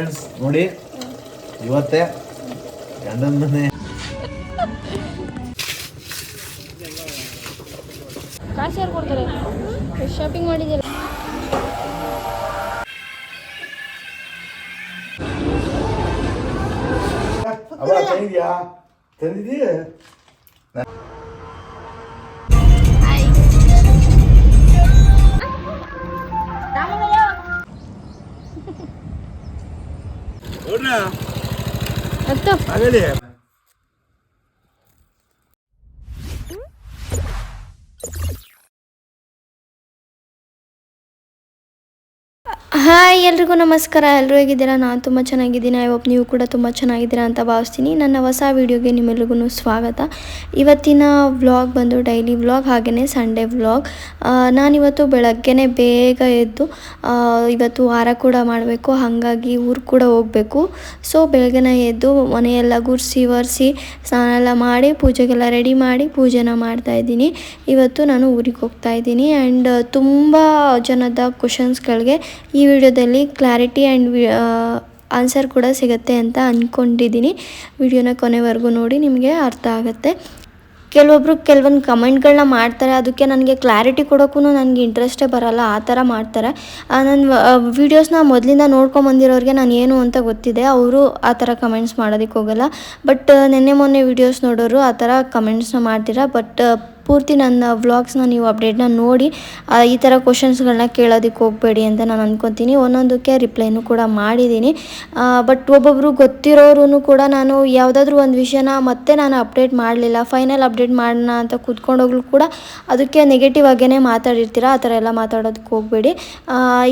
Friends ನೋಡಿ ಇವತ್ತೇ ಗಂಡನ ಮನೆ ಕಾಸು ಯಾರು ಕೊಡ್ತಾರೆ ಶಾಪಿಂಗ್ ಮಾಡಿದ್ದೀರ? ಅವ ತಂದಿದ್ಯಾ ತಂದಿದ್ದೀಯ? ನೋಡ್ರ ಹತ್ತು ಆಗಲಿ ಎಲ್ರಿಗೂ ನಮಸ್ಕಾರ. ಎಲ್ಲರೂ ಹೇಗಿದ್ದೀರಾ? ನಾನು ತುಂಬ ಚೆನ್ನಾಗಿದ್ದೀನಿ. ಐ ಹೋಪ್ ನೀವು ಕೂಡ ತುಂಬ ಚೆನ್ನಾಗಿದ್ದೀರಾ ಅಂತ ಭಾವಿಸ್ತೀನಿ. ನನ್ನ ಹೊಸ ವೀಡಿಯೋಗೆ ನಿಮ್ಮೆಲ್ರಿಗೂ ಸ್ವಾಗತ. ಇವತ್ತಿನ ವ್ಲಾಗ್ ಬಂದು ಡೈಲಿ ವ್ಲಾಗ್ ಹಾಗೆಯೇ ಸಂಡೇ ವ್ಲಾಗ್ ನಾನಿವತ್ತು ಬೆಳಗ್ಗೆನೇ ಬೇಗ ಎದ್ದು ಇವತ್ತು ವಾರ ಕೂಡ ಮಾಡಬೇಕು. ಹಾಗಾಗಿ ಊರು ಕೂಡ ಹೋಗಬೇಕು. ಸೊ ಬೆಳಗ್ಗೆನೇ ಎದ್ದು ಮನೆಯೆಲ್ಲ ಗುಡಿಸಿ ಒರೆಸಿ ಸ್ನಾನ ಎಲ್ಲ ಮಾಡಿ, ಪೂಜೆಗೆಲ್ಲ ರೆಡಿ ಮಾಡಿ ಪೂಜೆನ ಮಾಡ್ತಾ ಇದ್ದೀನಿ. ಇವತ್ತು ನಾನು ಊರಿಗೆ ಹೋಗ್ತಾ ಇದ್ದೀನಿ. ಆ್ಯಂಡ್ ತುಂಬ ಜನದ ಕ್ವಶನ್ಸ್ಗಳಿಗೆ ಈ ವಿಡಿಯೋದಲ್ಲಿ ಕ್ಲಾರಿಟಿ ಆ್ಯಂಡ್ ಆನ್ಸರ್ ಕೂಡ ಸಿಗುತ್ತೆ ಅಂತ ಅಂದ್ಕೊಂಡಿದ್ದೀನಿ ವಿಡಿಯೋನ ಕೊನೆವರೆಗೂ ನೋಡಿ, ನಿಮಗೆ ಅರ್ಥ ಆಗುತ್ತೆ. ಕೆಲವೊಬ್ರು ಕೆಲವೊಂದು ಕಮೆಂಟ್ಗಳನ್ನ ಮಾಡ್ತಾರೆ, ಅದಕ್ಕೆ ನನಗೆ ಕ್ಲಾರಿಟಿ ಕೊಡೋಕ್ಕೂ ನನಗೆ ಇಂಟ್ರೆಸ್ಟೇ ಬರಲ್ಲ, ಆ ಥರ ಮಾಡ್ತಾರೆ. ನನ್ನ ವೀಡಿಯೋಸ್ನ ಮೊದಲಿಂದ ನೋಡ್ಕೊಂಬಂದಿರೋರಿಗೆ ನಾನು ಏನು ಅಂತ ಗೊತ್ತಿದೆ. ಅವರು ಆ ಥರ ಕಮೆಂಟ್ಸ್ ಮಾಡೋದಕ್ಕೆ ಹೋಗಲ್ಲ. ಬಟ್ ನಿನ್ನೆ ಮೊನ್ನೆ ವೀಡಿಯೋಸ್ ನೋಡೋರು ಆ ಥರ ಕಮೆಂಟ್ಸ್ನ ಮಾಡ್ತೀರಾ? ಬಟ್ ಪೂರ್ತಿ ನನ್ನ ವ್ಲಾಗ್ಸ್ನ ನೀವು ಅಪ್ಡೇಟ್ನ ನೋಡಿ ಈ ಥರ ಕ್ವಶನ್ಸ್ಗಳನ್ನ ಕೇಳೋದಕ್ಕೆ ಹೋಗಬೇಡಿ ಅಂತ ನಾನು ಅಂದ್ಕೊತೀನಿ ಒಂದೊಂದಕ್ಕೆ ರಿಪ್ಲೈನೂ ಕೂಡ ಮಾಡಿದ್ದೀನಿ. ಬಟ್ ಒಬ್ಬೊಬ್ಬರು ಗೊತ್ತಿರೋರು ಕೂಡ ನಾನು ಯಾವುದಾದ್ರೂ ಒಂದು ವಿಷಯನ ಮತ್ತೆ ನಾನು ಅಪ್ಡೇಟ್ ಮಾಡಲಿಲ್ಲ ಫೈನಲ್ ಅಪ್ಡೇಟ್ ಮಾಡೋಣ ಅಂತ ಕೂತ್ಕೊಂಡೋಗ್ಲು ಕೂಡ ಅದಕ್ಕೆ ನೆಗೆಟಿವ್ ಆಗೇ ಮಾತಾಡಿರ್ತೀರ, ಆ ಥರ ಎಲ್ಲ ಮಾತಾಡೋದಕ್ಕೆ ಹೋಗಬೇಡಿ.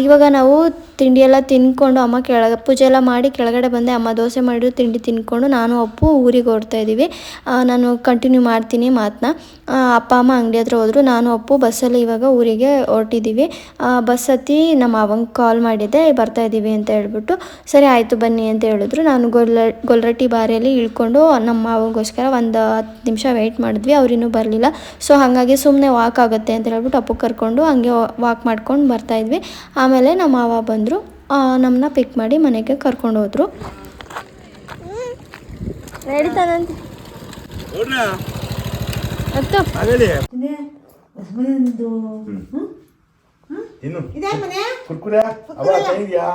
ಇವಾಗ ನಾವು ತಿಂಡಿ ಎಲ್ಲ ತಿನ್ಕೊಂಡು ಅಮ್ಮ ಕೆಳಗೆ, ಪೂಜೆ ಎಲ್ಲ ಮಾಡಿ ಕೆಳಗಡೆ ಬಂದೆ, ಅಮ್ಮ ದೋಸೆ ಮಾಡಿರೋ ತಿಂಡಿ ತಿನ್ಕೊಂಡು ನಾನು ಅಪ್ಪು ಊರಿಗೆ ಹೊರಡ್ತಾ ಇದ್ದೀವಿ. ನಾನು ಕಂಟಿನ್ಯೂ ಮಾಡ್ತೀನಿ ಮಾತನ್ನ ಅಪ್ಪ ಅಮ್ಮ ಅಂಗಡಿ ಹತ್ರ ಹೋದ್ರು. ನಾನು ಅಪ್ಪು ಬಸ್ಸಲ್ಲಿ ಇವಾಗ ಊರಿಗೆ ಹೊರಟಿದ್ದೀವಿ ಬಸ್ ಹತ್ತಿ ನಮ್ಮ ಅವಂಗೆ ಕಾಲ್ ಮಾಡಿದ್ದೆ ಬರ್ತಾ ಇದ್ದೀವಿ ಅಂತ ಹೇಳ್ಬಿಟ್ಟು ಸರಿ ಆಯಿತು ಬನ್ನಿ ಅಂತ ಹೇಳಿದ್ರು. ನಾನು ಗೊಲ್ಲ ಗೊಲ್ರಟ್ಟಿ ಬಾರಿಯಲ್ಲಿ ಇಳ್ಕೊಂಡು ನಮ್ಮ ಮಾವಗೋಸ್ಕರ ಒಂದು ಹತ್ತು ನಿಮಿಷ ವೆಯ್ಟ್ ಮಾಡಿದ್ವಿ. ಅವ್ರಿನ್ನೂ ಬರಲಿಲ್ಲ. ಸೊ ಹಾಗಾಗಿ ಸುಮ್ಮನೆ ವಾಕ್ ಆಗುತ್ತೆ ಅಂತ ಹೇಳ್ಬಿಟ್ಟು ಅಪ್ಪು ಕರ್ಕೊಂಡು ಹಂಗೆ ವಾಕ್ ಮಾಡ್ಕೊಂಡು ಬರ್ತಾಯಿದ್ವಿ ಆಮೇಲೆ ನಮ್ಮ ಮಾವ ಬಂದರು. ನಮ್ಮನ್ನ ಪಿಕ್ ಮಾಡಿ ಮನೆಗೆ ಕರ್ಕೊಂಡು ಹೋದರು. ಕುರ್ಕುರೆ. ಅವ ತಂದಿದ್ಯಾ?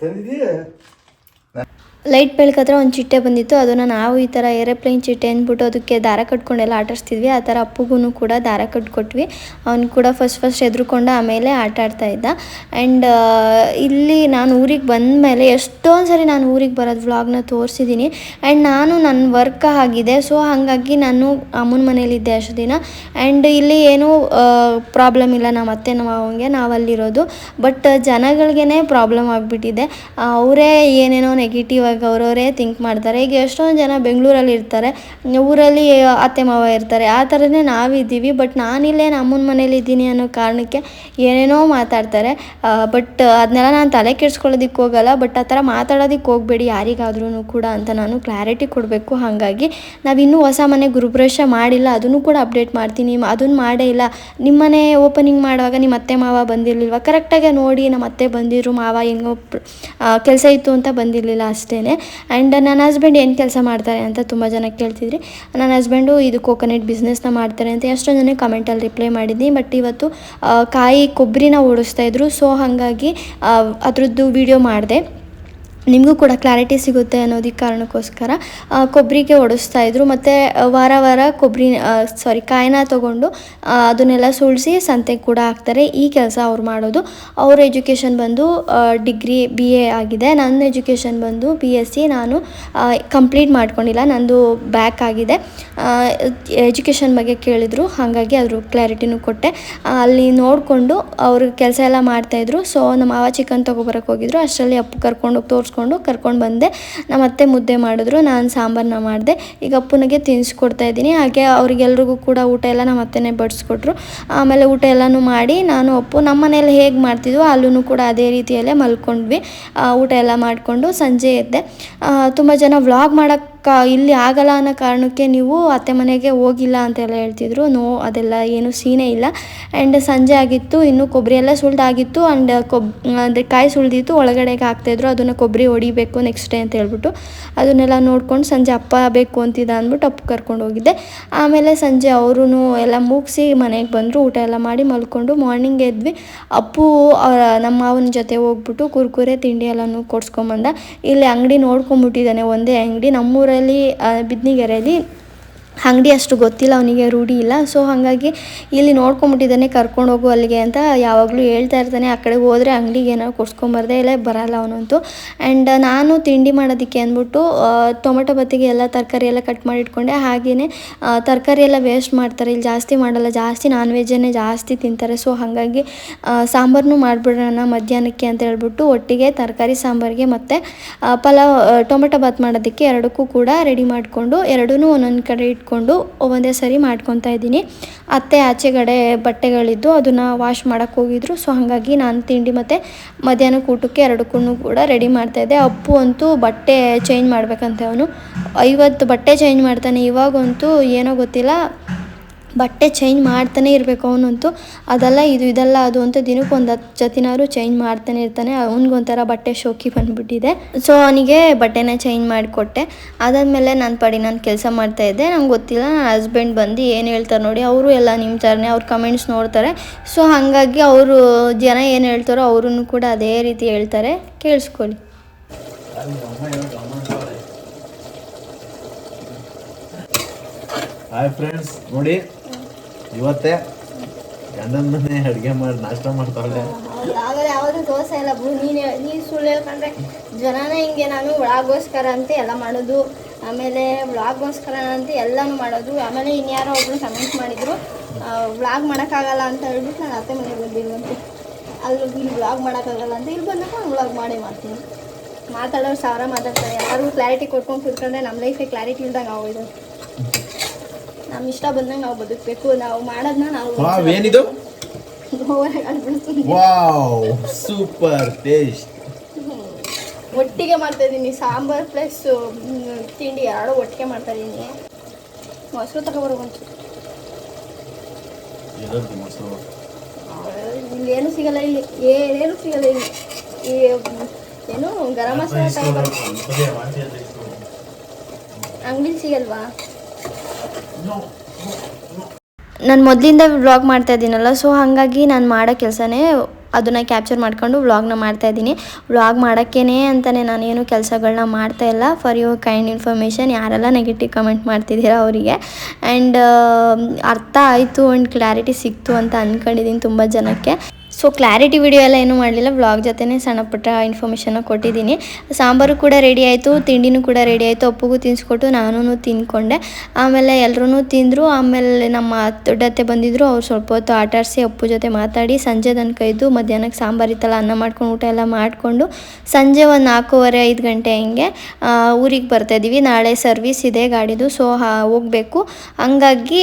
ತಂದಿದ್ದೀಯ ಲೈಟ್ ಬೆಳಕತ್ರ ಒಂದು ಚಿಟ್ಟೆ ಬಂದಿತ್ತು, ಅದನ್ನು ನಾವು ಈ ಥರ ಏರೋಪ್ಲೇನ್ ಚಿಟ್ಟೆ ಅಂದ್ಬಿಟ್ಟು ಅದಕ್ಕೆ ದಾರ ಕಟ್ಕೊಂಡೆಲ್ಲ ಆಟಾಡ್ಸ್ತಿದ್ವಿ. ಆ ಥರ ಅಪ್ಪುಗೂ ಕೂಡ ದಾರ ಕಟ್ಕೊಟ್ವಿ. ಅವನು ಕೂಡ ಫಸ್ಟ್ ಫಸ್ಟ್ ಎದ್ರುಕೊಂಡು ಆಮೇಲೆ ಆಟ ಆಡ್ತಾ ಇದ್ದ. ಆ್ಯಂಡ್ ಇಲ್ಲಿ ನಾನು ಊರಿಗೆ ಬಂದ ಮೇಲೆ ಎಷ್ಟೊಂದು ಸರಿ ನಾನು ಊರಿಗೆ ಬರೋದು ವ್ಲಾಗ್ನ ತೋರಿಸಿದ್ದೀನಿ ಆ್ಯಂಡ್ ನಾನು ನನ್ನ ವರ್ಕ್ ಆಗಿದೆ ಸೊ ಹಾಗಾಗಿ ನಾನು ಅಮ್ಮನ ಮನೇಲಿದ್ದೆ ಅಷ್ಟು ದಿನ. ಆ್ಯಂಡ್ ಇಲ್ಲಿ ಏನೂ ಪ್ರಾಬ್ಲಮ್ ಇಲ್ಲ ನಮ್ಮ ಅತ್ತೆ, ನಮ್ಮ ಅವಂಗೆ ನಾವು ಅಲ್ಲಿರೋದು. ಬಟ್ ಜನಗಳಿಗೇ ಪ್ರಾಬ್ಲಮ್ ಆಗಿಬಿಟ್ಟಿದೆ. ಅವರೇ ಏನೇನೋ ನೆಗೆಟಿವ್ ಆಗಿ ಅವರವರೇ ಥಿಂಕ್ ಮಾಡ್ತಾರೆ. ಈಗ ಎಷ್ಟೊಂದು ಜನ ಬೆಂಗಳೂರಲ್ಲಿ ಇರ್ತಾರೆ. ಊರಲ್ಲಿ ಅತ್ತೆ ಮಾವ ಇರ್ತಾರೆ. ಆ ಥರನೇ ನಾವಿದ್ದೀವಿ. ಬಟ್ ನಾನಿಲ್ಲೇ ನಮ್ಮನ ಮನೇಲಿ ಇದ್ದೀನಿ ಅನ್ನೋ ಕಾರಣಕ್ಕೆ ಏನೇನೋ ಮಾತಾಡ್ತಾರೆ. ಬಟ್ ಅದನ್ನೆಲ್ಲ ನಾನು ತಲೆ ಕೆಡ್ಸ್ಕೊಳ್ಳೋದಕ್ಕೆ ಹೋಗಲ್ಲ. ಬಟ್ ಆ ಥರ ಮಾತಾಡೋದಕ್ಕೆ ಹೋಗಬೇಡಿ. ಯಾರಿಗಾದ್ರೂ ಕೂಡ ಅಂತ ನಾನು ಕ್ಲಾರಿಟಿ ಕೊಡಬೇಕು. ಹಾಗಾಗಿ ನಾವಿನ್ನೂ ಹೊಸ ಮನೆ ಗೃಹಪ್ರವೇಶ ಮಾಡಿಲ್ಲ. ಅದನ್ನು ಕೂಡ ಅಪ್ಡೇಟ್ ಮಾಡ್ತೀನಿ. ಅದನ್ನು ಮಾಡೇ ಇಲ್ಲ. ನಿಮ್ಮ ಮನೆ ಓಪನಿಂಗ್ ಮಾಡುವಾಗ ನಿಮ್ಮ ಅತ್ತೆ ಮಾವ ಬಂದಿರಲಿಲ್ವ? ಕರೆಕ್ಟಾಗಿ ನೋಡಿ ನಮ್ಮ ಅತ್ತೆ ಬಂದಿದ್ರು. ಮಾವ ಹೆಂಗೋ ಕೆಲಸ ಇತ್ತು ಅಂತ ಬಂದಿರಲಿಲ್ಲ ಅಷ್ಟೇ. ಆ್ಯಂಡ್ ನನ್ನ ಹಸ್ಬೆಂಡ್ ಏನು ಕೆಲಸ ಮಾಡ್ತಾರೆ ಅಂತ ತುಂಬ ಜನ ಕೇಳ್ತಿದ್ರಿ. ನನ್ನ ಹಸ್ಬೆಂಡು ಇದು ಕೋಕೋನಟ್ ಬಿಸ್ನೆಸ್ನ ಮಾಡ್ತಾರೆ ಅಂತ ಎಷ್ಟೋ ಜನ ಕಮೆಂಟಲ್ಲಿ ರಿಪ್ಲೈ ಮಾಡಿದ್ದೀನಿ ಬಟ್ ಇವತ್ತು ಕಾಯಿ ಕೊಬ್ಬರಿನ ಓಡಿಸ್ತಾ ಇದ್ರು. ಸೊ ಹಾಗಾಗಿ ಅದ್ರದ್ದು ವಿಡಿಯೋ ಮಾಡಿದೆ. ನಿಮಗೂ ಕೂಡ ಕ್ಲಾರಿಟಿ ಸಿಗುತ್ತೆ ಅನ್ನೋದಕ್ಕೆ ಕಾರಣಕ್ಕೋಸ್ಕರ ಕೊಬ್ಬರಿಗೆ ಓಡಿಸ್ತಾ ಇದ್ರು. ಮತ್ತು ವಾರ ವಾರ ಕೊಬ್ಬರಿ ಸಾರಿ ಕಾಯಿನ ತೊಗೊಂಡು ಅದನ್ನೆಲ್ಲ ಸುಳಿಸಿ ಸಂತೆಗೆ ಕೂಡ ಹಾಕ್ತಾರೆ. ಈ ಕೆಲಸ ಅವ್ರು ಮಾಡೋದು. ಅವ್ರ ಎಜುಕೇಷನ್ ಬಂದು ಡಿಗ್ರಿ ಬಿ ಎ ಆಗಿದೆ. ನನ್ನ ಎಜುಕೇಷನ್ ಬಂದು ಬಿ ಎಸ್ ಸಿ ನಾನು ಕಂಪ್ಲೀಟ್ ಮಾಡ್ಕೊಂಡಿಲ್ಲ. ನಂದು ಬ್ಯಾಕ್ ಆಗಿದೆ. ಎಜುಕೇಷನ್ ಬಗ್ಗೆ ಕೇಳಿದರು. ಹಾಗಾಗಿ ಅದ್ರ ಕ್ಲಾರಿಟಿನೂ ಕೊಟ್ಟೆ. ಅಲ್ಲಿ ನೋಡಿಕೊಂಡು ಅವರು ಕೆಲಸ ಎಲ್ಲ ಮಾಡ್ತಾಯಿದ್ರು ಸೊ ನಮ್ಮ ಮಾವ ಚಿಕನ್ ತೊಗೊಬರಕ್ಕೆ ಹೋಗಿದ್ರು. ಅಷ್ಟರಲ್ಲಿ ಅಪ್ಪು ಕರ್ಕೊಂಡು ತೋರಿಸ್ಕೊಂಡು ಕರ್ಕೊಂಡು ಬಂದೆ. ನಮ್ಮ ಅತ್ತೆ ಮುದ್ದೆ ಮಾಡಿದ್ರು, ನಾನು ಸಾಂಬಾರನ್ನ ಮಾಡಿದೆ. ಈಗ ಅಪ್ಪನಿಗೆ ತಿನ್ನಿಸ್ಕೊಡ್ತಾ ಇದ್ದೀನಿ. ಹಾಗೆ ಅವ್ರಿಗೆಲ್ರಿಗೂ ಕೂಡ ಊಟ ಎಲ್ಲ ನಮ್ಮ ಅತ್ತೆನೇ ಬಡಿಸ್ಕೊಟ್ರು. ಆಮೇಲೆ ಊಟ ಎಲ್ಲನೂ ಮಾಡಿ ನಾನು, ಅಪ್ಪು, ನಮ್ಮ ಮನೇಲಿ ಹೇಗೆ ಮಾಡ್ತಿದ್ವೋ ಅಲ್ಲೂ ಕೂಡ ಅದೇ ರೀತಿಯಲ್ಲೇ ಮಲ್ಕೊಂಡ್ವಿ. ಊಟ ಎಲ್ಲ ಮಾಡಿಕೊಂಡು ಸಂಜೆ ಎದ್ದೆ. ತುಂಬ ಜನ ವ್ಲಾಗ್ ಮಾಡೋಕ್ಕೆ ಕಾ, ಇಲ್ಲಿ ಆಗಲ್ಲ ಅನ್ನೋ ಕಾರಣಕ್ಕೆ ನೀವು ಅತ್ತೆ ಮನೆಗೆ ಹೋಗಿಲ್ಲ ಅಂತೆಲ್ಲ ಹೇಳ್ತಿದ್ರು. ನೋ, ಅದೆಲ್ಲ ಏನು ಸೀನೇ ಇಲ್ಲ. ಆ್ಯಂಡ್ ಸಂಜೆ ಆಗಿತ್ತು, ಇನ್ನು ಕೊಬ್ಬರಿ ಎಲ್ಲ ಸುಳ್ದಾಗಿತ್ತು ಆ್ಯಂಡ್ ಕೊಬ್, ಅಂದರೆ ಕಾಯಿ ಸುಳ್ದಿತ್ತು ಒಳಗಡೆಗೆ ಹಾಕ್ತಾಯಿದ್ರು ಅದನ್ನು ಕೊಬ್ಬರಿ ಹೊಡಿಬೇಕು ನೆಕ್ಸ್ಟ್ ಡೇ ಅಂತ ಹೇಳ್ಬಿಟ್ಟು. ಅದನ್ನೆಲ್ಲ ನೋಡ್ಕೊಂಡು ಸಂಜೆ ಅಪ್ಪ ಬೇಕು ಅಂತಿದ್ದ ಅಂದ್ಬಿಟ್ಟು ಅಪ್ಪ ಕರ್ಕೊಂಡು ಹೋಗಿದ್ದೆ. ಆಮೇಲೆ ಸಂಜೆ ಅವರು ಎಲ್ಲ ಮುಗಿಸಿ ಮನೆಗೆ ಬಂದರು, ಊಟ ಎಲ್ಲ ಮಾಡಿ ಮಲ್ಕೊಂಡು ಮಾರ್ನಿಂಗ್ ಎದ್ವಿ. ಅಪ್ಪು ನಮ್ಮ ಮಾವನ ಜೊತೆ ಹೋಗ್ಬಿಟ್ಟು ಕುರ್ಕುರೆ ತಿಂಡಿ ಎಲ್ಲನೂ ಕೊಡ್ಸ್ಕೊಂಬಂದ. ಇಲ್ಲಿ ಅಂಗಡಿ ನೋಡ್ಕೊಂಬಿಟ್ಟಿದ್ದಾನೆ ಒಂದೇ ಅಂಗಡಿ. ನಮ್ಮೂರಲ್ಲಿ ಆ, ಬಿದ್ನಿಗೆರೆಯಲ್ಲಿ ಅಂಗಡಿ ಅಷ್ಟು ಗೊತ್ತಿಲ್ಲ, ಅವನಿಗೆ ರೂಢಿ ಇಲ್ಲ. ಸೊ ಹಾಗಾಗಿ ಇಲ್ಲಿ ನೋಡ್ಕೊಂಬಿಟ್ಟಿದ್ದಾನೆ, ಕರ್ಕೊಂಡು ಹೋಗು ಅಲ್ಲಿಗೆ ಅಂತ ಯಾವಾಗಲೂ ಹೇಳ್ತಾ ಇರ್ತಾನೆ. ಆ ಕಡೆ ಹೋದರೆ ಅಂಗಡಿಗೆ ಏನಾದ್ರು ಕೊಡ್ಸ್ಕೊಂಬರ್ದೆ ಇಲ್ಲ, ಬರಲ್ಲ ಅವನಂತೂ ಆ್ಯಂಡ್ ನಾನು ತಿಂಡಿ ಮಾಡೋದಕ್ಕೆ ಅಂದ್ಬಿಟ್ಟು ಟೊಮೆಟೊ ಬತ್ತಿಗೆ ಎಲ್ಲ, ತರಕಾರಿ ಎಲ್ಲ ಕಟ್ ಮಾಡಿ ಇಟ್ಕೊಂಡೆ. ಹಾಗೆಯೇ ತರಕಾರಿ ಎಲ್ಲ ವೇಸ್ಟ್ ಮಾಡ್ತಾರೆ. ಇಲ್ಲಿ ಜಾಸ್ತಿ ಮಾಡಲ್ಲ, ಜಾಸ್ತಿ ನಾನ್ ವೆಜ್ಜನ್ನೇ ಜಾಸ್ತಿ ತಿಂತಾರೆ. ಸೊ ಹಾಗಾಗಿ ಸಾಂಬಾರನ್ನು ಮಾಡಿಬಿಡೋಣ ಮಧ್ಯಾಹ್ನಕ್ಕೆ ಅಂತ ಹೇಳ್ಬಿಟ್ಟು ಒಟ್ಟಿಗೆ ತರಕಾರಿ, ಸಾಂಬಾರಿಗೆ ಮತ್ತು ಪಲಾವ್ ಟೊಮೆಟೊ ಬಾತ್ ಮಾಡೋದಕ್ಕೆ ಎರಡಕ್ಕೂ ಕೂಡ ರೆಡಿ ಮಾಡಿಕೊಂಡು ಎರಡೂ ಒಂದೊಂದು ಕಡೆ ಇಟ್ಕೊಂಡು ಒಂದೇ ಸರಿ ಮಾಡ್ಕೊತಾ ಇದ್ದೀನಿ. ಅತ್ತೆ ಆಚೆಗಡೆ ಬಟ್ಟೆಗಳಿದ್ದು ಅದನ್ನು ವಾಶ್ ಮಾಡೋಕ್ಕೆ ಹೋಗಿದ್ರು. ಸೊ ಹಾಗಾಗಿ ನಾನು ತಿಂಡಿ ಮತ್ತು ಮಧ್ಯಾಹ್ನಕ್ಕೆ ಊಟಕ್ಕೆ ಎರಡಕ್ಕೂ ಕೂಡ ರೆಡಿ ಮಾಡ್ತಾ ಇದ್ದೆ. ಅಪ್ಪು ಅಂತೂ ಬಟ್ಟೆ ಚೇಂಜ್ ಮಾಡಬೇಕಂತೆ ಅವನು. ಐವತ್ತು ಬಟ್ಟೆ ಚೇಂಜ್ ಮಾಡ್ತಾನೆ. ಇವಾಗಂತೂ ಏನೋ ಗೊತ್ತಿಲ್ಲ. ಬಟ್ಟೆ ಚೇಂಜ್ ಮಾಡ್ತಾನೆ ಇರಬೇಕು ಅವನಂತೂ. ಅದೆಲ್ಲ, ಇದು ಇದೆಲ್ಲ, ಅದು ಅಂತ ದಿನಕ್ಕೆ ಒಂದು ಹತ್ತು ಜೊತಿನಾದ್ರು ಚೇಂಜ್ ಮಾಡ್ತಾನೆ ಇರ್ತಾನೆ. ಅವ್ನಿಗೊಂಥರ ಬಟ್ಟೆ ಶೋಕಿ ಬಂದುಬಿಟ್ಟಿದೆ. ಸೊ ಅವನಿಗೆ ಬಟ್ಟೆನ ಚೇಂಜ್ ಮಾಡಿಕೊಟ್ಟೆ. ಅದಾದಮೇಲೆ ನಾನು ಪಡಿ, ನಾನು ಕೆಲಸ ಮಾಡ್ತಾ ಇದ್ದೆ. ನಂಗೆ ಗೊತ್ತಿಲ್ಲ ನನ್ನ ಹಸ್ಬೆಂಡ್ ಬಂದು ಏನು ಹೇಳ್ತಾರೆ ನೋಡಿ, ಅವರು ಎಲ್ಲ ನಿಮ್ಮ ಥರನೇ ಅವ್ರ ಕಮೆಂಟ್ಸ್ ನೋಡ್ತಾರೆ. ಸೊ ಹಾಗಾಗಿ ಅವರು ಜನ ಏನು ಹೇಳ್ತಾರೋ ಅವ್ರೂ ಕೂಡ ಅದೇ ರೀತಿ ಹೇಳ್ತಾರೆ. ಕೇಳಿಸ್ಕೊಳ್ಳಿ. ಹಾಯ್ ಫ್ರೆಂಡ್ಸ್ ನೋಡಿ. ಇವತ್ತೇ ಗಂಡನ ಅಡುಗೆ ಮಾಡಿ ನಾಷ್ಟ ಮಾಡ್ತಾಳೆ ಆಮೇಲೆ ಯಾವುದು ದೋಸೆ ಬಿಡು, ನೀನು ನೀ ಸುಳ್ಳು ಹೇಳ್ಕೊಂಡ್ರೆ ಜನನೇ ಹಿಂಗೆ ನಾನು ಒಳಗೋಸ್ಕರ ಅಂತ ಎಲ್ಲ ಮಾಡೋದು, ಆಮೇಲೆ ವ್ಲಾಗ್ಗೋಸ್ಕರ ಅಂತ ಎಲ್ಲನೂ ಮಾಡೋದು, ಆಮೇಲೆ ಇನ್ಯಾರೋ ಒಬ್ರು ಕಮೆಂಟ್ ಮಾಡಿದ್ರು ವ್ಲಾಗ್ ಮಾಡೋಕ್ಕಾಗಲ್ಲ ಅಂತ ಹೇಳ್ಬಿಟ್ಟು ನಾನು ಅತ್ತೆ ಮನೆಗೆ ಬಂದಿರುವಂತೆ ಅಲ್ಲಿ ಇಲ್ಲಿ ವ್ಲಾಗ್ ಮಾಡೋಕ್ಕಾಗಲ್ಲ ಅಂತ ಇಲ್ಲಿ ಬಂದಾಗ ನಾನು ವ್ಲಾಗ್ ಮಾಡೇ ಮಾಡ್ತೀನಿ. ಮಾತಾಡೋರು ಸಾವಿರ ಮಾತಾಡ್ತಾರೆ ಯಾರು ಕ್ಲಾರಿಟಿ ಕೊಟ್ಕೊಂಡು ಕೂತ್ಕೊಂಡ್ರೆ ನಮ್ಮ ಲೈಫೇ ಕ್ಲಾರಿಟಿ ಇಲ್ದಂಗೆ ಆಗೋಯ್ತು. ನಮ್ಮ ಇಷ್ಟ ಬಂದಂಗೆ ನಾವು ಬದುಕಬೇಕು ನಾವು ಮಾಡೋದನ್ನ ನಾವು ವಾವ್ ಏನಿದು ವಾವ್ ಸೂಪರ್ ಟೇಸ್ಟ್ ಒಟ್ಟಿಗೆ ಮಾಡ್ತಾ ಇದ್ದೀನಿ ಸಾಂಬಾರ್ ಪ್ಲಸ್ ತಿಂಡಿ ಎರಡು ಒಟ್ಟಿಗೆ ಮಾಡ್ತಾ ಇದ್ದೀನಿ ಮೊಸರು ತಗೊಬರೋ ಒಂಚೂರು ಇಲ್ಲಿ ಏನು ಸಿಗಲ್ಲ ಇಲ್ಲಿ ಏನೇನು ಸಿಗಲ್ಲ ಇಲ್ಲಿ ಈ ಏನು ಗರಂ ಮಸಾಲ ತಗೊಬರೋ ಅಂಗಡಿ ಸಿಗಲ್ವಾ ನಾನು ಮೊದಲಿಂದ ವ್ಲಾಗ್ ಮಾಡ್ತಾ ಇದ್ದೀನಲ್ಲ ಸೊ ಹಾಗಾಗಿ ನಾನು ಮಾಡೋ ಕೆಲಸನೇ ಅದನ್ನು ಕ್ಯಾಪ್ಚರ್ ಮಾಡ್ಕೊಂಡು ವ್ಲಾಗ್ನ ಮಾಡ್ತಾ ಇದ್ದೀನಿ. ವ್ಲಾಗ್ ಮಾಡೋಕ್ಕೇ ಅಂತಲೇ ನಾನೇನು ಕೆಲಸಗಳನ್ನ ಮಾಡ್ತಾ ಇಲ್ಲ. ಫಾರ್ ಯುವರ್ ಕೈಂಡ್ ಇನ್ಫಾರ್ಮೇಷನ್ ಯಾರೆಲ್ಲ ನೆಗೆಟಿವ್ ಕಮೆಂಟ್ ಮಾಡ್ತಿದ್ದೀರಾ ಅವರಿಗೆ. ಆ್ಯಂಡ್ ಅರ್ಥ ಆಯಿತು ಆ್ಯಂಡ್ ಕ್ಲಾರಿಟಿ ಸಿಕ್ತು ಅಂತ ಅಂದ್ಕೊಂಡಿದ್ದೀನಿ ತುಂಬ ಜನಕ್ಕೆ. ಸೊ ಕ್ಲಾರಿಟಿ ವಿಡಿಯೋ ಎಲ್ಲ ಏನೂ ಮಾಡಲಿಲ್ಲ. ವ್ಲಾಗ್ ಜೊತೆನೇ ಸಣ್ಣ ಪುಟ್ಟ ಇನ್ಫಾರ್ಮೇಷನ್ನ ಕೊಟ್ಟಿದ್ದೀನಿ. ಸಾಂಬಾರು ಕೂಡ ರೆಡಿ ಆಯಿತು, ತಿಂಡಿನೂ ಕೂಡ ರೆಡಿ ಆಯಿತು. ಅಪ್ಪಗೂ ತಿನ್ನಿಸ್ಕೊಟ್ಟು ನಾನೂ ತಿಂದ್ಕೊಂಡೆ. ಆಮೇಲೆ ಎಲ್ಲರೂ ತಿಂದರು. ಆಮೇಲೆ ನಮ್ಮ ದೊಡ್ಡತ್ತೆ ಬಂದಿದ್ದರು ಅವ್ರು ಸ್ವಲ್ಪ ಹೊತ್ತು ಆಟ ಆಡಿಸಿ ಅಪ್ಪು ಜೊತೆ ಮಾತಾಡಿ ಸಂಜೆ ತನಕ ಇದ್ದು ಮಧ್ಯಾಹ್ನಕ್ಕೆ ಸಾಂಬಾರು ಇತ್ತಲ್ಲ ಅನ್ನ ಮಾಡ್ಕೊಂಡು ಊಟ ಎಲ್ಲ ಮಾಡಿಕೊಂಡು ಸಂಜೆ ಒಂದು ನಾಲ್ಕೂವರೆ, ಐದು ಗಂಟೆ ಹಿಂಗೆ ಊರಿಗೆ ಬರ್ತಾಯಿದ್ದೀವಿ ನಾಳೆ ಸರ್ವಿಸ್ ಇದೆ ಗಾಡಿದು. ಸೊ ಹೋಗಬೇಕು. ಹಂಗಾಗಿ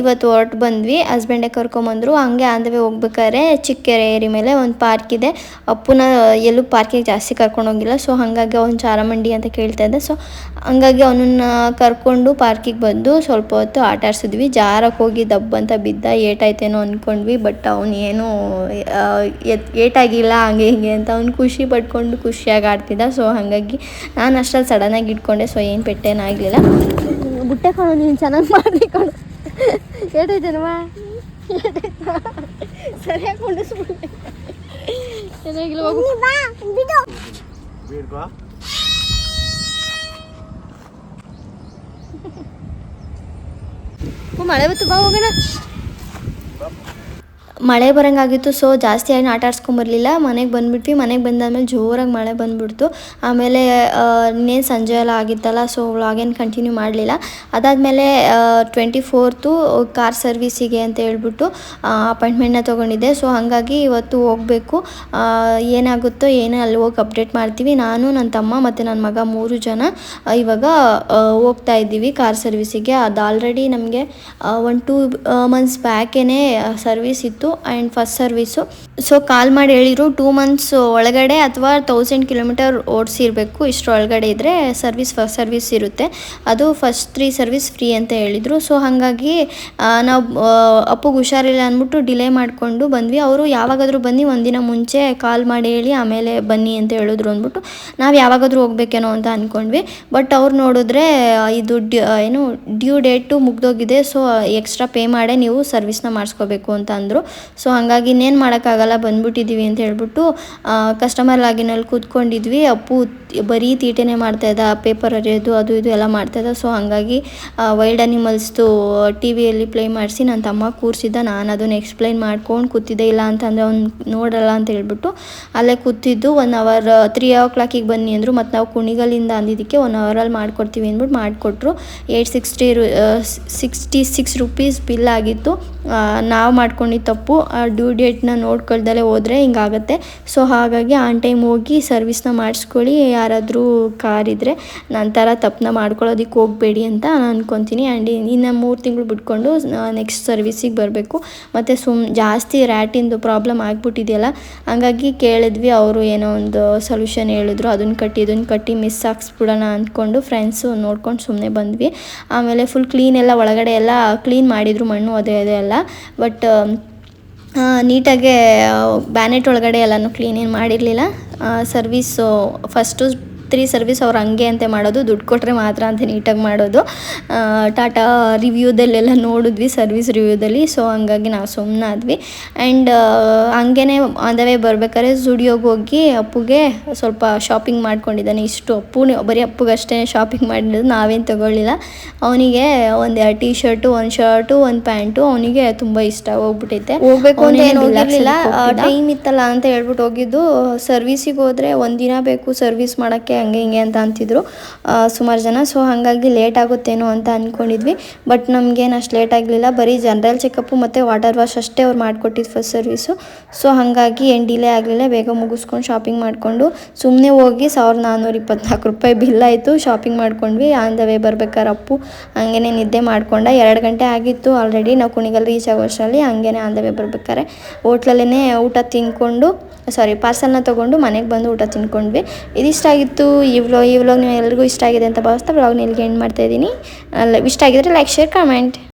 ಇವತ್ತು ಹೊರಟು ಬಂದ್ವಿ. ಹಸ್ಬೆಂಡೇ ಕರ್ಕೊಂಬಂದರು. ಹಂಗೆ ಆಂದವೇ ಹೋಗ್ಬೇಕಾದ್ರೆ ಚಿಕ್ಕೆರೆ ಏರಿ ಮೇಲೆ ಒಂದು ಪಾರ್ಕ್ ಇದೆ. ಅಪ್ಪುನ ಎಲ್ಲೂ ಪಾರ್ಕಿಗೆ ಜಾಸ್ತಿ ಕರ್ಕೊಂಡು ಹೋಗಿಲ್ಲ. ಸೊ ಹಾಗಾಗಿ ಅವ್ನು ಚಾರಮಂಡಿ ಅಂತ ಕೇಳ್ತಾ ಇದ್ದೆ. ಸೊ ಹಂಗಾಗಿ ಅವನನ್ನ ಕರ್ಕೊಂಡು ಪಾರ್ಕಿಗೆ ಬಂದು ಸ್ವಲ್ಪ ಹೊತ್ತು ಆಟ ಆಡ್ಸಿದ್ವಿ. ಜಾರಕ್ಕೆ ಹೋಗಿ ದಬ್ಬ ಅಂತ ಬಿದ್ದ. ಏಟಾಯ್ತೇನೋ ಅಂದ್ಕೊಂಡ್ವಿ ಬಟ್ ಅವನು ಏನೂ ಆ, ಎತ್- ಏಟಾಗಿಲ್ಲ ಹಂಗೆ ಹಿಂಗೆ ಅಂತ ಅವ್ನು ಖುಷಿ ಪಡ್ಕೊಂಡು ಖುಷಿಯಾಗಿ ಆಡ್ತಿದ್ದ. ಸೊ ಹಾಗಾಗಿ ನಾನು ಅಷ್ಟಲ್ಲಿ ಸಡನ್ನಾಗಿ ಇಟ್ಕೊಂಡೆ ಸೊ ಏನು ಪೆಟ್ಟೇನಾಗಲಿಲ್ಲ ಬುಟ್ಟೆ ಕಾಣೋ ನೀನು ಚೆನ್ನಾಗಿ ಮಾಡಿಕೊಂಡು ಏಟಾಯ್ತೇನವ ಸರಿಯಾಗಿ ಕೊಂಡಿಸ್ಬಿಟ್ಟೆ ಚೆನ್ನಾಗಿಲ್ಲ ಹೋಗು ಮಳೆ ಬತ್ತು ಬಾ ಹೋಗೋಣ ಮಳೆ ಬರೋಂಗಾಗಿತ್ತು ಸೊ ಜಾಸ್ತಿ ಏನು ಆಟ ಆಡ್ಸ್ಕೊಂಬರ್ಲಿಲ್ಲ ಮನೆಗೆ ಬಂದುಬಿಟ್ವಿ. ಮನೆಗೆ ಬಂದಾದ್ಮೇಲೆ ಜೋರಾಗಿ ಮಳೆ ಬಂದುಬಿಡ್ತು. ಆಮೇಲೆ ಇನ್ನೇನು ಸಂಜೆ ಎಲ್ಲ ಆಗಿತ್ತಲ್ಲ ಸೊ ವ್ಲಾಗೇನು ಕಂಟಿನ್ಯೂ ಮಾಡಲಿಲ್ಲ. ಅದಾದಮೇಲೆ ಟ್ವೆಂಟಿ ಫೋರ್ತು ಕಾರ್ ಸರ್ವಿಸಿಗೆ ಅಂತ ಹೇಳ್ಬಿಟ್ಟು ಅಪಾಯಿಂಟ್ಮೆಂಟ್ನ ತೊಗೊಂಡಿದ್ದೆ. ಸೊ ಹಾಗಾಗಿ ಇವತ್ತು ಹೋಗಬೇಕು. ಏನಾಗುತ್ತೋ ಏನೋ ಅಲ್ಲಿ ಹೋಗಿ ಅಪ್ಡೇಟ್ ಮಾಡ್ತೀವಿ. ನಾನು ನನ್ನ ತಮ್ಮ ಮತ್ತು ನನ್ನ ಮಗ ಮೂರು ಜನ ಇವಾಗ ಹೋಗ್ತಾ ಇದ್ದೀವಿ ಕಾರ್ ಸರ್ವಿಸಿಗೆ ಅದು ಆಲ್ರೆಡಿ ನಮಗೆ ಒನ್ ಟೂ ಮಂತ್ಸ್ ಬ್ಯಾಕೇ ಸರ್ವಿಸ್ ಇತ್ತು. ಇತ್ತು and first service so call ಮಾಡಿ ಹೇಳಿದರು ಟೂ ಮಂತ್ಸ್ ಒಳಗಡೆ ಅಥವಾ ತೌಸಂಡ್ ಕಿಲೋಮೀಟರ್ ಓಡಿಸಿರ್ಬೇಕು. ಇಷ್ಟರೊಳಗಡೆ ಇದ್ದರೆ ಸರ್ವಿಸ್ ಫಸ್ಟ್ ಸರ್ವಿಸ್ ಇರುತ್ತೆ. ಅದು ಫಸ್ಟ್ ತ್ರೀ ಸರ್ವಿಸ್ ಫ್ರೀ ಅಂತ ಹೇಳಿದರು. ಸೊ ಹಾಗಾಗಿ ನಾವು ಅಪ್ಪಗೆ ಹುಷಾರಿಲ್ಲ ಅಂದ್ಬಿಟ್ಟು ಡಿಲೇ ಮಾಡಿಕೊಂಡು ಬಂದ್ವಿ. ಅವರು ಯಾವಾಗಾದರೂ ಬನ್ನಿ, ಒಂದಿನ ಮುಂಚೆ ಕಾಲ್ ಮಾಡಿ ಹೇಳಿ, ಆಮೇಲೆ ಬನ್ನಿ ಅಂತ ಹೇಳಿದ್ರು ಅಂದ್ಬಿಟ್ಟು ನಾವು ಯಾವಾಗಾದರೂ ಹೋಗ್ಬೇಕೇನೋ ಅಂತ ಅಂದ್ಕೊಂಡ್ವಿ ಬಟ್ ಅವ್ರು ನೋಡಿದ್ರೆ ಇದು ಏನು ಡ್ಯೂ ಡೇಟು ಮುಗ್ದೋಗಿದೆ. ಸೊ ಎಕ್ಸ್ಟ್ರಾ ಪೇ ಮಾಡೇ ನೀವು ಸರ್ವಿಸ್ನ ಮಾಡಿಸ್ಕೋಬೇಕು ಅಂತ ಅಂದರು. ಸೊ ಹಾಗಾಗಿ ಇನ್ನೇನು ಮಾಡೋಕ್ಕಾಗಲ್ಲ ಬಂದ್ಬಿಟ್ಟಿದ್ದೀವಿ ಅಂತ ಹೇಳ್ಬಿಟ್ಟು ಕಸ್ಟಮರ್ ಲಾಗಿನಲ್ಲಿ ಕೂತ್ಕೊಂಡಿದ್ವಿ. ಅಪ್ಪು, ಬರೀ ತೀಟೆನೇ ಮಾಡ್ತಾಯಿದ್ದ ಪೇಪರ್ ಅರಿಯೋದು ಅದು ಇದು ಎಲ್ಲ ಮಾಡ್ತಾಯಿದ್ದ ಸೊ ಹಾಗಾಗಿ ವೈಲ್ಡ್ ಅನಿಮಲ್ಸ್ದು ಟಿ ವಿಯಲ್ಲಿ ಪ್ಲೇ ಮಾಡಿಸಿ ನನ್ನ ತಮ್ಮ ಕೂರಿಸಿದ್ದ. ನಾನು ಅದನ್ನು ಎಕ್ಸ್ಪ್ಲೈನ್ ಮಾಡ್ಕೊಂಡು ಕೂತಿದ್ದೆ. ಇಲ್ಲ ಅಂತಂದರೆ ಅವ್ನು ನೋಡಲ್ಲ ಅಂತ ಹೇಳ್ಬಿಟ್ಟು, ಅಲ್ಲೇ ಕೂತಿದ್ದು. ಒನ್ ಅವರ್ ತ್ರೀ ಓ ಕ್ಲಾಕಿಗೆ ಬನ್ನಿ ಅಂದರು. ಮತ್ತು ನಾವು ಕುಣಿಗಲಿಂದ ಅಂದಿದ್ದಕ್ಕೆ ಒನ್ ಅವರಲ್ಲಿ ಮಾಡಿಕೊಡ್ತೀವಿ ಅಂದ್ಬಿಟ್ಟು ಮಾಡಿಕೊಟ್ರು. ಏಯ್ಟ್ ಸಿಕ್ಸ್ಟಿ ರು ಸಿಕ್ಸ್ಟಿ ಸಿಕ್ಸ್ ರುಪೀಸ್ ಬಿಲ್ ಆಗಿತ್ತು. ನಾವು ಮಾಡ್ಕೊಂಡಿದ್ದ ತಪ್ಪು. ಆ ಡ್ಯೂ ಡೇಟ್ನ ನೋಡ್ಕೊಳ್ದಲೇ ಹೋದರೆ ಹಿಂಗಾಗತ್ತೆ. ಸೊ ಹಾಗಾಗಿ ಆನ್ ಟೈಮ್ ಹೋಗಿ ಸರ್ವಿಸ್ನ ಮಾಡಿಸ್ಕೊಳ್ಳಿ. ಯಾರಾದರೂ ಕಾರ್ ಇದ್ದರೆ ನಂತರ ತಪ್ಪನ್ನ ಮಾಡ್ಕೊಳ್ಳೋದಕ್ಕೆ ಹೋಗಬೇಡಿ ಅಂತ ನಾನು ಅಂದ್ಕೊತೀನಿ ಆ್ಯಂಡ್ ಇನ್ನು ಮೂರು ತಿಂಗಳು ಬಿಟ್ಕೊಂಡು ನೆಕ್ಸ್ಟ್ ಸರ್ವಿಸಿಗೆ ಬರಬೇಕು. ಮತ್ತು ಸುಮ್ ಜಾಸ್ತಿ ರ್ಯಾಟಿಂದು ಪ್ರಾಬ್ಲಮ್ ಆಗಿಬಿಟ್ಟಿದೆಯಲ್ಲ, ಹಂಗಾಗಿ ಕೇಳಿದ್ವಿ. ಅವರು ಏನೋ ಒಂದು ಸೊಲ್ಯೂಷನ್ ಹೇಳಿದ್ರು. ಅದನ್ನು ಕಟ್ಟಿ ಇದನ್ನು ಕಟ್ಟಿ ಮಿಸ್ ಹಾಕ್ಸ್ಬಿಡೋಣ ಅಂದ್ಕೊಂಡು ಫ್ರೆಂಡ್ಸು ನೋಡ್ಕೊಂಡು ಸುಮ್ಮನೆ ಬಂದ್ವಿ. ಆಮೇಲೆ ಫುಲ್ ಕ್ಲೀನ್ ಎಲ್ಲ ಒಳಗಡೆ ಎಲ್ಲ ಕ್ಲೀನ್ ಮಾಡಿದರು ಮಣ್ಣು, ಅದೇ ಅದೇ ಎಲ್ಲ. ಬಟ್ ನೀಟಾಗೆ ಬ್ಯಾನೆಟ್ ಒಳಗಡೆ ಎಲ್ಲನೂ ಕ್ಲೀನ್ ಏನು ಮಾಡಿರಲಿಲ್ಲ. ಸರ್ವೀಸು ಫಸ್ಟು ತ್ರೀ ಸರ್ವಿಸ್ ಅವ್ರು ಹಂಗೆ ಅಂತೆ ಮಾಡೋದು ದುಡ್ಡು ಕೊಟ್ಟರೆ ಮಾತ್ರ ಅಂತ ನೀಟಾಗಿ ಮಾಡೋದು. ಟಾಟಾ ರಿವ್ಯೂದಲ್ಲೆಲ್ಲ ನೋಡಿದ್ವಿ ಸರ್ವಿಸ್ ರಿವ್ಯೂದಲ್ಲಿ ಸೊ ಹಂಗಾಗಿ ನಾವು ಸುಮ್ಮನಾದ್ವಿ ಆ್ಯಂಡ್ ಹಂಗೇ ವೇ ಬರ್ಬೇಕಾದ್ರೆ ಸ್ಟುಡಿಯೋಗೆ ಹೋಗಿ ಅಪ್ಪುಗೆ ಸ್ವಲ್ಪ ಶಾಪಿಂಗ್ ಮಾಡ್ಕೊಂಡಿದ್ದಾನೆ. ಇಷ್ಟು ಅಪ್ಪು ಬರೀ ಅಪ್ಪಗಷ್ಟೇ ಶಾಪಿಂಗ್ ಮಾಡಿರೋದು ನಾವೇನು ತೊಗೊಳ್ಳಿಲ್ಲ. ಅವನಿಗೆ ಒಂದು ಎರಡು ಟೀ ಶರ್ಟು ಒಂದು ಶರ್ಟು ಒಂದು ಪ್ಯಾಂಟು ಅವನಿಗೆ ತುಂಬ ಇಷ್ಟ ಹೋಗ್ಬಿಟ್ಟೈತೆ ಹೋಗ್ಬೇಕು ಅಂತ ಏನು ಹೋಗಿರಲಿಲ್ಲ. ಟೈಮ್ ಇತ್ತಲ್ಲ ಅಂತ ಹೇಳ್ಬಿಟ್ಟು ಹೋಗಿದ್ದು ಸರ್ವಿಸಿಗೆ ಹೋದರೆ ಒಂದಿನ ಬೇಕು ಸರ್ವಿಸ್ ಮಾಡೋಕ್ಕೆ. ಹಂಗೆ, ಹಿಂಗೆ ಅಂತ ಅಂತಿದ್ರು. ಸುಮಾರು ಜನ. ಸೊ ಹಾಗಾಗಿ ಲೇಟ್ ಆಗುತ್ತೇನೋ ಅಂತ ಅಂದ್ಕೊಂಡಿದ್ವಿ ಬಟ್ ನಮಗೇನು ಅಷ್ಟು ಲೇಟ್ ಆಗಲಿಲ್ಲ. ಬರೀ ಜನರಲ್ ಚೆಕಪ್ಪು ಮತ್ತು ವಾಟರ್ ವಾಶ್ ಅಷ್ಟೇ ಅವ್ರು ಮಾಡಿಕೊಟ್ಟಿದ್ದು ಫಸ್ಟ್ ಸರ್ವಿಸು ಸೊ ಹಾಗಾಗಿ ಏನು ಡಿಲೇ ಆಗಲಿಲ್ಲ. ಬೇಗ ಮುಗಿಸ್ಕೊಂಡು ಶಾಪಿಂಗ್ ಮಾಡಿಕೊಂಡು ಸುಮ್ಮನೆ ಹೋಗಿ ಸಾವಿರದ ನಾನ್ನೂರ ಇಪ್ಪತ್ನಾಲ್ಕು ರೂಪಾಯಿ ಬಿಲ್ ಆಯಿತು. ಶಾಪಿಂಗ್ ಮಾಡ್ಕೊಂಡ್ವಿ. ಆನ್ ದ ವೇ ಬರ್ಬೇಕಾದ್ರೆ ಅಪ್ಪು. ಹಂಗೇನೆ ನಿದ್ದೆ ಮಾಡ್ಕೊಂಡ. ಎರಡು ಗಂಟೆ ಆಗಿತ್ತು ಆಲ್ರೆಡಿ ನಾವು ಕುಣಿಗಲ್ ರೀಚ್ ಆಗೋ ಅಷ್ಟರಲ್ಲಿ ಹಂಗೇನೆ ಆನ್ ದ ವೇ ಬರ್ಬೇಕಾರೆ. ಹೋಟ್ಲಲ್ಲೇ ಊಟ ತಿನ್ಕೊಂಡು ಸಾರಿ ಪಾರ್ಸಲ್ನ ತೊಗೊಂಡು ಮನೆಗೆ ಬಂದು ಊಟ ತಿನ್ಕೊಂಡ್ವಿ. ಇದಿಷ್ಟ ಈ ವ್ಲಾಗ್ ಈ ವ್ಲಾಗ್ ನೀವು ಎಲ್ರಿಗೂ ಇಷ್ಟ ಆಗಿದೆ ಅಂತ ಭಾವಿಸ್ತಾ ವ್ಲಾಗ್ನ ಇಲ್ಲಿಗೆ ಎಂಡ್ ಮಾಡ್ತಾ ಇದ್ದೀನಿ. ಇಷ್ಟ ಆಗಿದ್ರೆ ಲೈಕ್ ಶೇರ್ ಕಮೆಂಟ್